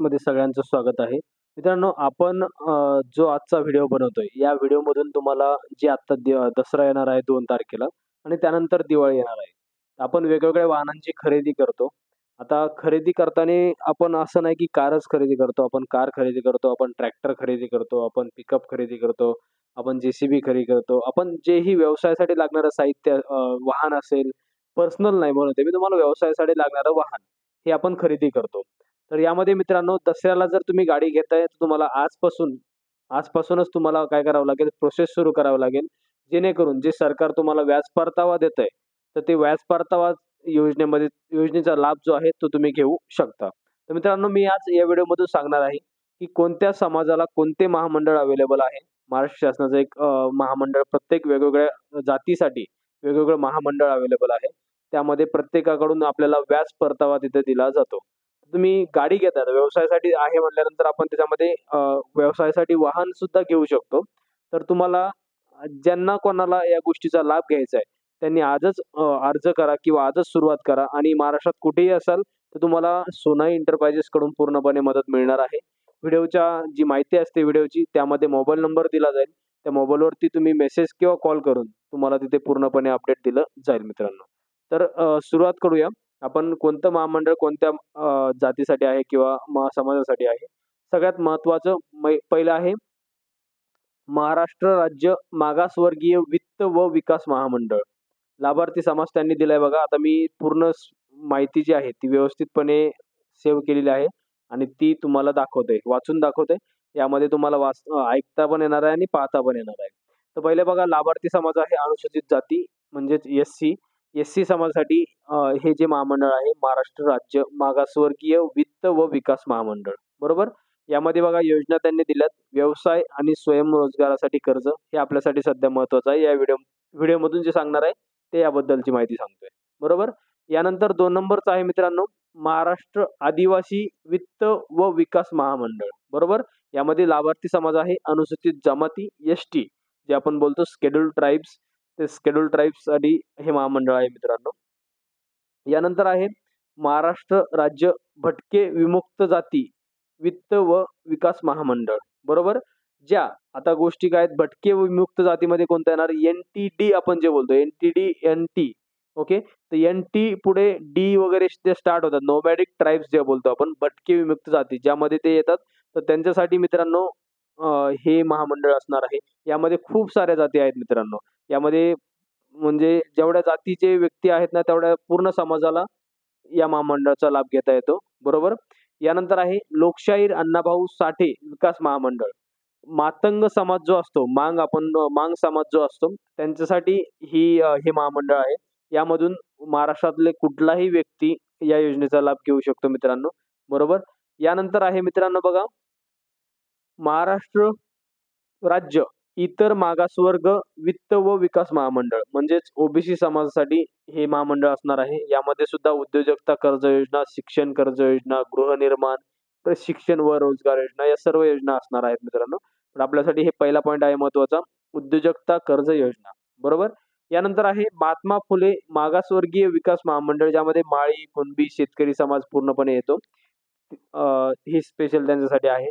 मध्ये सगळ्यांचं स्वागत आहे. मित्रांनो आपण जो आजचा व्हिडिओ बनवतोय या व्हिडिओमधून तुम्हाला जे आत्ता दसरा येणार आहे दोन तारखेला आणि त्यानंतर दिवाळी येणार आहे. आपण वेगवेगळ्या वाहनांची खरेदी करतो. आता खरेदी करताना आपण असं नाही की कारच खरेदी करतो आपण कार खरेदी करतो आपण ट्रॅक्टर खरेदी करतो आपण पिकअप खरेदी करतो आपण जे सी बी खरेदी करतो आपण जेही व्यवसायासाठी लागणारं साहित्य वाहन असेल पर्सनल नाही म्हणते मी तुम्हाला व्यवसायासाठी लागणारं वाहन हे आपण खरेदी करतो. तर यामध्ये मित्रांनो दसऱ्याला जर तुम्ही गाडी घेताय तर तुम्हाला आजपासून आजपासूनच तुम्हाला काय करावं लागेल? प्रोसेस सुरू करावं लागेल. जेणेकरून जे सरकार तुम्हाला व्याज परतावा देत आहे तर ते व्याज परतावा योजनेमध्ये योजनेचा लाभ जो आहे तो तुम्ही घेऊ शकता. तर मित्रांनो मी आज या व्हिडिओमधून सांगणार आहे की कोणत्या समाजाला कोणते महामंडळ अवेलेबल आहे? महाराष्ट्र शासनाचं एक महामंडळ प्रत्येक वेगवेगळ्या जातीसाठी वेगवेगळं महामंडळ अवेलेबल आहे. त्यामध्ये प्रत्येकाकडून आपल्याला व्याज परतावा तिथे दिला जातो. तुम्ही गाडी घेतात व्यवसायासाठी आहे म्हटल्यानंतर आपण त्याच्यामध्ये व्यवसायासाठी वाहन सुद्धा घेऊ शकतो. तर तुम्हाला ज्यांना कोणाला या गोष्टीचा लाभ घ्यायचा आहे त्यांनी आजच अर्ज करा किंवा आजच सुरुवात करा आणि महाराष्ट्रात कुठेही असाल तर तुम्हाला सोनाई एंटरप्राइजेस कडून पूर्णपणे मदत मिळणार आहे. व्हिडिओच्या जी माहिती असते व्हिडिओची त्यामध्ये मोबाईल नंबर दिला जाईल. त्या मोबाईलवरती तुम्ही मेसेज किंवा कॉल करून तुम्हाला तिथे पूर्णपणे अपडेट दिलं जाईल मित्रांनो. तर सुरुवात करूया. आपण कोणतं महामंडळ कोणत्या अ, जातीसाठी आहे किंवा मा समाजासाठी आहे? सगळ्यात महत्त्वाचं मै पहिलं आहे महाराष्ट्र राज्य मागासवर्गीय वित्त व विकास महामंडळ. लाभार्थी समाज त्यांनी दिलाय बघा. आता मी पूर्ण स- माहिती जी आहे ती व्यवस्थितपणे सेव्ह केलेली आहे आणि ती तुम्हाला दाखवते वाचून दाखवते यामध्ये तुम्हाला वाच अ, ऐकता पण येणार आहे आणि पाहता पण येणार आहे. तर पहिले बघा लाभार्थी समाज आहे अनुसूचित जाती म्हणजेच एस सी. एस सी समाजासाठी हे जे महामंडळ आहे महाराष्ट्र राज्य मागासवर्गीय वित्त व विकास महामंडळ. बरोबर? यामध्ये बघा योजना त्यांनी दिल्यात. व्यवसाय आणि स्वयंरोजगारासाठी कर्ज हे आपल्यासाठी सध्या महत्वाचं आहे. या व्हिडिओ व्हिडिओमधून जे सांगणार आहे ते याबद्दलची माहिती सांगतोय. बरोबर? यानंतर दोन नंबरचा आहे मित्रांनो महाराष्ट्र आदिवासी वित्त व विकास महामंडळ. बरोबर? यामध्ये लाभार्थी समाज आहे अनुसूचित जमाती एस टी जे आपण बोलतो स्केड्युल ट्राईब्स ते स्केड्युल ट्राईब्ससाठी हे महामंडळ आहे मित्रांनो. यानंतर आहे महाराष्ट्र राज्य भटके विमुक्त जाती वित्त व विकास महामंडळ. बरोबर? ज्या आता गोष्टी काय आहेत? भटके विमुक्त जातीमध्ये कोणत्या येणार? एन टी डी आपण जे बोलतो N T D N T okay तर एन टी पुढे डी वगैरे ते स्टार्ट होतात. नोमॅडिक ट्राईब्स जे बोलतो आपण भटके विमुक्त जाती. ज्यामध्ये ते येतात. तर त्यांच्यासाठी मित्रांनो हे महामंडळ असणार आहे. यामध्ये खूप साऱ्या जाती आहेत मित्रांनो. यामध्ये म्हणजे जेवढ्या जातीचे व्यक्ती आहेत ना तेवढ्या पूर्ण समाजाला या महामंडळाचा लाभ घेता येतो. बरोबर? यानंतर आहे लोकशाहीर अण्णाभाऊ साठे विकास महामंडळ. मातंग समाज जो असतो मांग आपण मांग समाज जो असतो त्यांच्यासाठी ही हे महामंडळ आहे. यामधून महाराष्ट्रातले कुठलाही व्यक्ती या योजनेचा लाभ घेऊ शकतो मित्रांनो. बरोबर? यानंतर आहे मित्रांनो बघा महाराष्ट्र राज्य इतर मागासवर्ग वित्त व विकास महामंडळ म्हणजेच ओबीसी समाजासाठी हे महामंडळ असणार आहे. यामध्ये सुद्धा उद्योजकता कर्ज योजना शिक्षण कर्ज योजना गृहनिर्माण प्रशिक्षण व रोजगार योजना या सर्व योजना असणार आहेत मित्रांनो. पण आपल्यासाठी हे पहिला पॉईंट आहे महत्त्वाचा उद्योजकता कर्ज योजना. बरोबर? यानंतर आहे महात्मा फुले मागासवर्गीय विकास महामंडळ ज्यामध्ये माळी कुणबी शेतकरी समाज पूर्णपणे येतो. ही हे स्पेशल त्यांच्यासाठी आहे.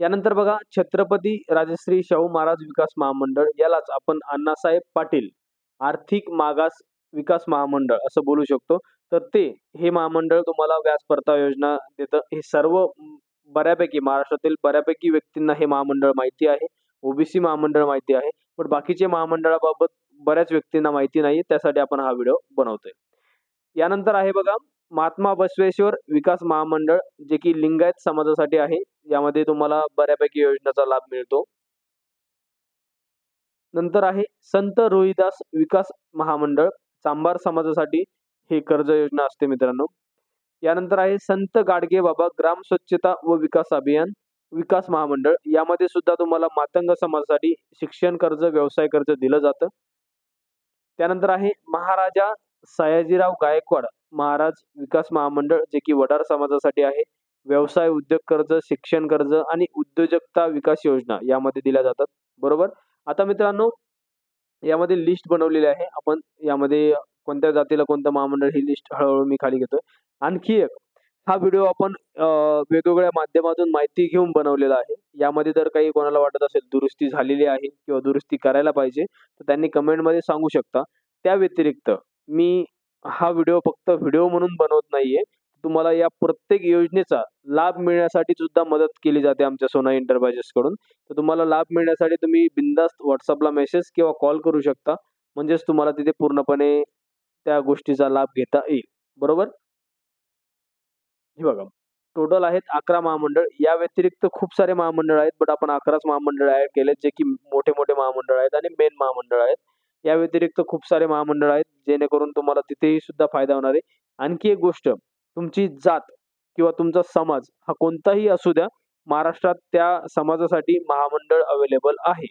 यानंतर बघा छत्रपती राजश्री शाहू महाराज विकास महामंडळ यालाच आपण अण्णासाहेब पाटील आर्थिक मागास विकास महामंडळ असं बोलू शकतो. तर ते हे महामंडळ तुम्हाला व्याज परतावा योजना देतं. हे सर्व बऱ्यापैकी महाराष्ट्रातील बऱ्यापैकी व्यक्तींना हे महामंडळ माहिती आहे. ओबीसी महामंडळ माहिती आहे. पण बाकीचे महामंडळाबाबत बऱ्याच व्यक्तींना माहिती नाही त्यासाठी आपण हा व्हिडिओ बनवतोय. यानंतर आहे बघा महात्मा बसवेश्वर विकास महामंडळ जे की लिंगायत समाजासाठी आहे यामध्ये तुम्हाला बऱ्यापैकी योजनेचा लाभ मिळतो. नंतर आहे संत रोहिदास विकास महामंडळ चांभार समाजासाठी हे कर्ज योजना असते मित्रांनो. यानंतर आहे संत गाडगे बाबा ग्राम स्वच्छता व विकास अभियान विकास महामंडळ. यामध्ये सुद्धा तुम्हाला मातंग समाजासाठी शिक्षण कर्ज व्यवसाय कर्ज दिलं जातं. त्यानंतर आहे महाराजा सयाजीराव गायकवाड महाराज विकास महामंडळ जे की वडार समाजासाठी आहे. व्यवसाय उद्योग कर्ज शिक्षण कर्ज आणि उद्योजकता विकास योजना यामध्ये दिल्या जातात. बरोबर? आता मित्रांनो यामध्ये लिस्ट बनवलेली आहे. आपण यामध्ये कोणत्या जातीला कोणतं महामंडळ ही लिस्ट हळूहळू मी खाली घेतोय. आणखी एक हा व्हिडिओ आपण वेगवेगळ्या माध्यमातून माहिती घेऊन बनवलेला आहे. यामध्ये जर काही कोणाला वाटत असेल दुरुस्ती झालेली आहे किंवा दुरुस्ती करायला पाहिजे, तर त्यांनी कमेंटमध्ये सांगू शकता. त्या व्यतिरिक्त मी हा व्हिडिओ फक्त व्हिडिओ म्हणून बनवत नाहीये. तुम्हाला या प्रत्येक योजनेचा लाभ मिळण्यासाठी सुद्धा मदत केली जाते आमच्या सोना एंटरप्राइजेसकडून. तर तुम्हाला लाभ मिळण्यासाठी तुम्ही बिनधास्त व्हॉट्सअपला मेसेज किंवा कॉल करू शकता. म्हणजेच तुम्हाला तिथे पूर्णपणे त्या गोष्टीचा लाभ घेता येईल. बरोबर? हे बघा, टोटल आहेत 11 महामंडळ. या व्यतिरिक्त खूप सारे महामंडळ आहेत, बट आपण 11च महामंडळ ॲड केले जे की मोठे-मोठे महामंडळ आहेत आणि मेन महामंडळ आहेत. या व्यतिरिक्त खूप सारे महामंडळ आहेत, जेणेकरून तुम्हाला तिथेही सुद्धा फायदा होणार आहे. आणखी एक गोष्ट, तुमची जात किंवा तुमचा समाज हा कोणताही असू द्या, महाराष्ट्रात त्या समाजासाठी महामंडळ अवेलेबल आहे.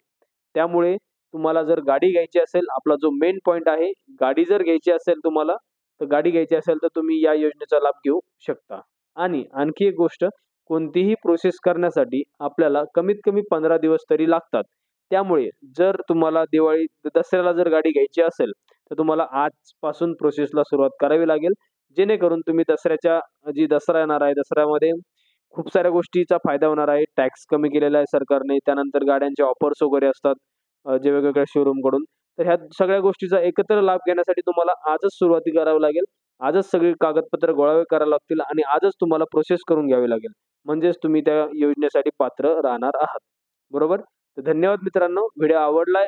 त्यामुळे तुम्हाला जर गाडी घ्यायची असेल, आपला जो मेन पॉइंट आहे, गाडी जर घ्यायची असेल तुम्हाला, तर गाडी घ्यायची असेल, तर तुम्ही या योजनेचा लाभ घेऊ शकता. आणि आणखी एक गोष्ट, कोणतीही प्रोसेस करण्यासाठी आपल्याला कमीत कमी 15 दिवस तरी लागतात. त्यामुळे जर तुम्हाला दिवाळी दसऱ्याला जर गाडी घ्यायची असेल, तर तुम्हाला आजपासून प्रोसेसला सुरुवात करावी लागेल. जेणेकरून तुम्ही दसऱ्याच्या जी दसरा येणार आहे, दसऱ्यामध्ये खूप साऱ्या गोष्टीचा फायदा होणार आहे. टॅक्स कमी केलेला आहे सरकारने. त्यानंतर गाड्यांचे ऑफर्स वगैरे असतात, जे वेगवेगळ्या शोरूमकडून. तर ह्या सगळ्या गोष्टीचा एकत्र लाभ घेण्यासाठी तुम्हाला आजच सुरुवाती करावी लागेल. आजच सगळी कागदपत्र गोळा करावे लागतील आणि आजच तुम्हाला प्रोसेस करून घ्यावी लागेल. म्हणजेच तुम्ही त्या योजनेसाठी पात्र राहणार आहात. बरोबर? तर धन्यवाद मित्रांनो. व्हिडिओ आवडलाय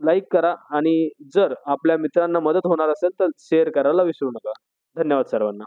लाईक करा आणि जर आपल्या मित्रांना मदत होणार असेल, तर शेअर करायला विसरू नका. धन्यवाद सर्वांना.